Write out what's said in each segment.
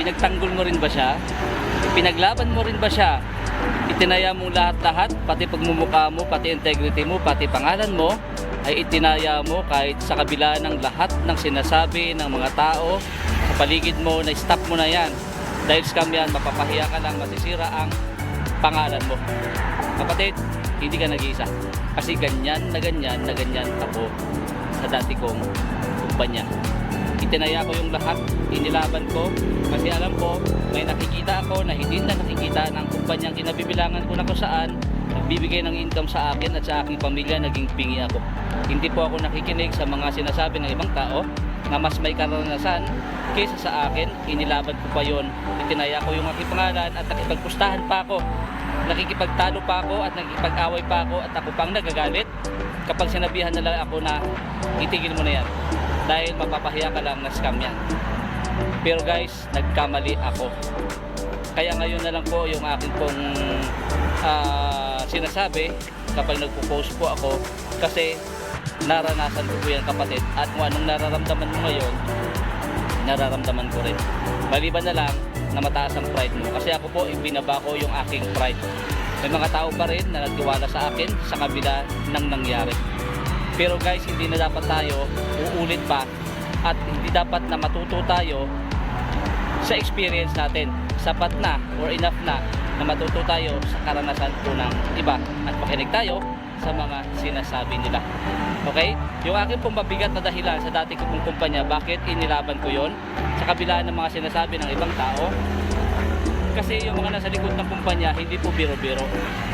Pinagtanggol mo rin ba siya? Pinaglaban mo rin ba siya? Itinaya mo lahat-lahat, pati pagmumukha mo, pati integrity mo, pati pangalan mo, ay itinaya mo kahit sa kabila ng lahat ng sinasabi ng mga tao sa paligid mo na stop mo na yan. Dahil scam yan, mapapahiya ka lang, masisira ang pangalan mo. Kapatid, hindi ka nag-iisa. Kasi ganyan na ganyan na ganyan ako sa dati kong kumpanya. Itinaya ko yung lahat, inilaban ko, kasi alam ko, may nakikita ako na hindi na nakikita ng kumpanyang kinabibilangan ko na kung saan nagbibigay ng income sa akin at sa aking pamilya, naging pingi ako. Hindi po ako nakikinig sa mga sinasabi ng ibang tao na mas may karanasan kaysa sa akin, inilaban ko pa yon. Itinaya ko yung aking pangalan at nakipagpustahan pa ako. Nakikipagtalo pa ako at nakikipag-away pa ako at ako pang nagagalit kapag sinabihan nila ako na itigil mo na yan dahil mapapahiya ka lang na scam yan. Pero guys, nagkamali ako. Kaya ngayon na lang po yung akin pong ah, sinasabi kapag nagpo-post po ako kasi naranasan ko po yan kapatid at kung anong nararamdaman mo ngayon nararamdaman ko rin maliban na lang na mataas ang pride mo. Kasi ako po ibinaba ko yung aking pride. May mga tao pa rin na nagtiwala sa akin sa kabila ng nangyari. Pero guys hindi na dapat tayo uulit pa at hindi dapat na matuto tayo sa experience natin. Sapat na or enough na na matuto tayo sa karanasan po ng iba. At makinig tayo sa mga sinasabi nila. Okay? Yung akin pong mabigat na dahilan sa dati ko pong kumpanya, bakit inilaban ko yon sa kabila ng mga sinasabi ng ibang tao, kasi yung mga nasa likod ng kumpanya, hindi po biro-biro.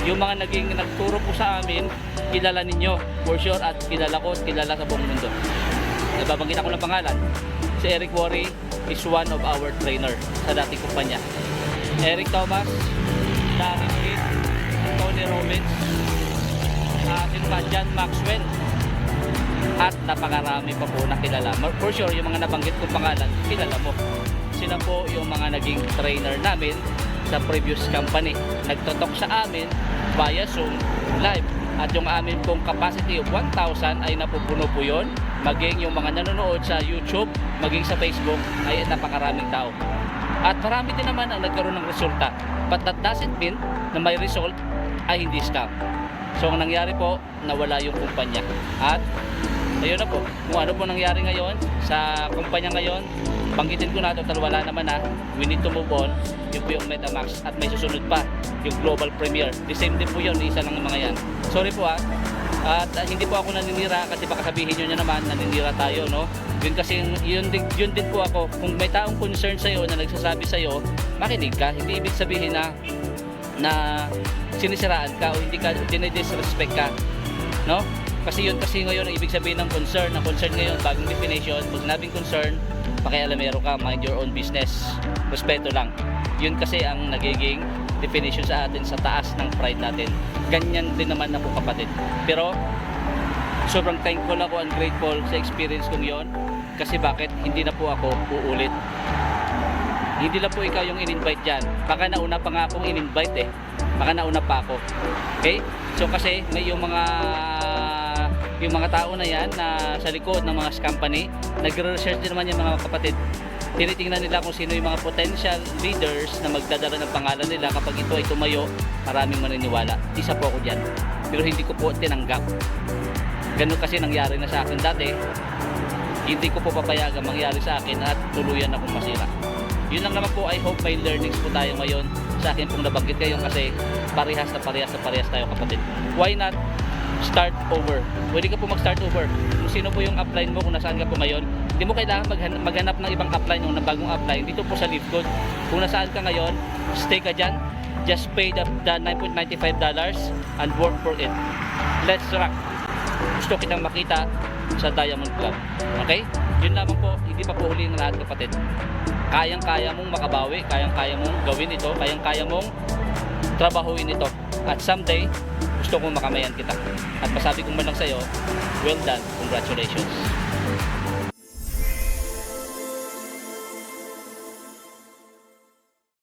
Yung mga naging nagturo po sa amin, kilala ninyo, for sure, at kilala ko at kilala sa buong mundo. Nababanggit ako ng pangalan. Si Eric Worry is one of our trainer sa dating kumpanya. Eric Thomas, Darren pa, John Maxwell, at napakarami pa po na kilala. For sure, yung mga nabanggit kong pangalan, kilala mo. Sila po yung mga naging trainer namin sa previous company. Nagtotok sa amin via Zoom live. At yung amin pong capacity of 1,000 ay napupuno po yun. Maging yung mga nanonood sa YouTube, maging sa Facebook, ay napakaraming tao. At marami din naman ang nagkaroon ng resulta. But that doesn't mean na may result ay hindi scam. So ang nangyari po, nawala yung kumpanya. At ayun na po, kung ano po nangyari ngayon sa kumpanya ngayon, banggitin ko na total wala naman na we need to move on yung po yung Metamax at may susunod pa yung Global Premier the same din po yun isa ng mga yan sorry po ha at ah, hindi po ako naninira kasi baka sabihin na naman naninira tayo no? Yun kasi yun din, yun din po ako. Kung may taong concern sa'yo na nagsasabi sa'yo makinig ka. Hindi ibig sabihin na na sinisiraan ka o hindi ka dinidisrespect ka no? Kasi yun kasi ngayon ang ibig sabihin ng concern. Ang concern ngayon bagong definition pag sinabing concern pakialamero ka mind your own business. Respeto lang. Yun kasi ang nagiging definition sa atin sa taas ng pride natin. Ganyan din naman ako kapatid. Pero sobrang thankful ako and grateful sa experience kong yon kasi bakit? Hindi na po ako uulit. Hindi lang po ikaw yung in-invite dyan. Baka nauna pa nga akong in-invite eh. Baka nauna pa ako. Okay? So kasi may yung mga yung mga tao na yan na sa likod ng mga company nagre-research din naman yung mga kapatid tinitingnan nila kung sino yung mga potential leaders na magdadala ng pangalan nila kapag ito ay tumayo maraming maniniwala. Isa po ako dyan. Pero hindi ko po tinanggap. Ganun kasi nangyari na sa akin dati. Hindi ko po papayagan mangyari sa akin at tuluyan akong masira. Yun lang naman po I hope may learnings po tayo ngayon. Sa akin pong nabanggit ngayon kasi parehas na parehas na parehas tayo kapatid. Why not start over? Pwede ka po mag start over. Kung sino po yung upline mo kung nasaan ka po ngayon hindi mo kailangan maghan- maghanap ng ibang upline o ng bagong upline dito po sa Live Code kung nasaan ka ngayon stay ka dyan. Just pay the, the 9.95 dollars and work for it. Let's rock. Gusto kitang makita sa Diamond Club. Okay? Yun lamang po hindi pa po huli ng lahat kapatid. Kayang-kaya mong makabawi, kayang-kaya mong gawin ito, kayang-kaya mong trabahuin ito. At someday, gusto kong makamayan kita. At masabi kong man lang sa'yo, well done, congratulations.